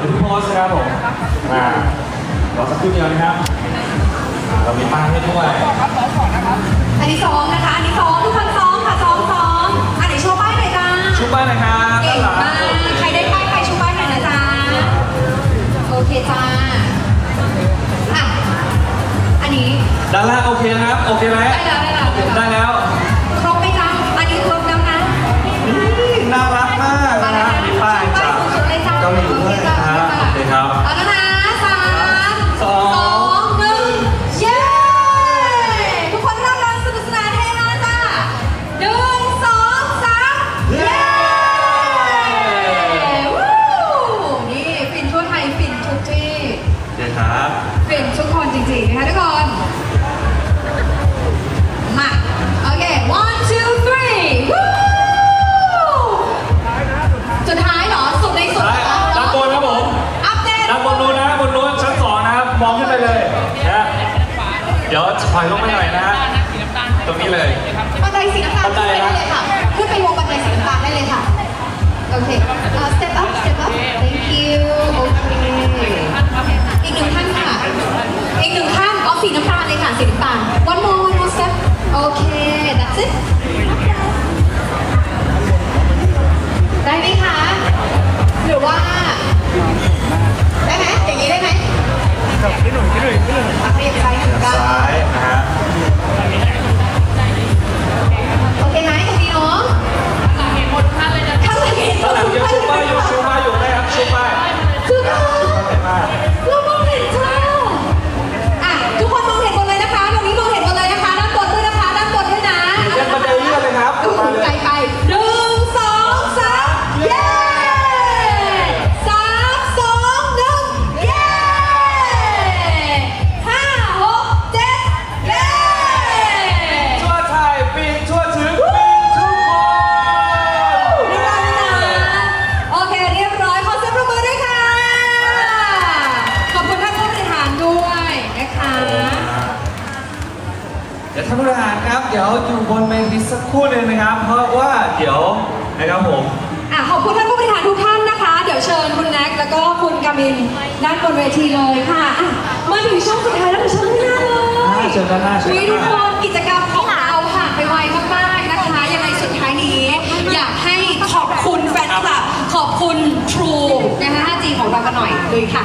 อยู่ที่โพสนะครับผมอ่ารอสักครู่เดียวนะครับอ่าเรามีป้ายให้ด้วยอันนี้ซ้อมนะคะ อันนี้ซ้อมทุกคนซ้อมค่ะซ้อมซ้อมอันไหนโชว์ป้ายหน่อยจ้าชุบป้ายหนะครับเก่ด้างนหลังมากใครได้ป้ายใครชูป้ายหน่อยนะจ๊ะโอเคจ้าอะอันนี้ด้านล่างโอเคนะครับ โอเคไหมได้แล้วได้แล้วได้แล้ว ครับฟินทุกคนจริงๆนะคะทุกคน มา โอเค one two three วู้สุดท้ายเหรอ สุดในสุดซ้ายเหรอด้านบนครับผมอัปเดตด้านบนนู้นนะบนนู้นชั้นสองนะครับ มองขึ้นไปเลยนะเดี๋ยวถอยลงไปหน่อยนะฮะตรงนี้เลย บันไดสีน้ำตาลบันไดขึ้นไปนะได้เลยค่ะ ขึ้นไปวงบันไดสีน้ำตาลได้เลยค่ะ โอเคเอ่อ step สีน้ำตาลเลยค่ะสีน้ำตาล one more one more step โอเค ท่านผู้บริหารครับ เดี๋ยวอยู่บนเวทีสักครู่หนึ่งนะครับ เพราะว่าเดี๋ยวนะครับผมอะขอบคุณท่านผู้บริหารทุกท่านนะคะ เดี๋ยวเชิญคุณแน็กแล้วก็คุณกามินด้านบนเวทีเลยค่ะอะมาถึงช่วงสุดท้ายแล้วเดี๋ยวเชิญข้างหน้าเลยอ่าเชิญด้านหน้าเชิญนี่ด้านหทุน้ากคนกิจกรรมของเราผ่านไปไวมากๆนะคะ ยังไงสุดท้ายนี้ อยากให้ขอบคุณแฟนคลับ ขอบคุณ True นะคะ 5G ของเรากันหน่อยเลยค่ะ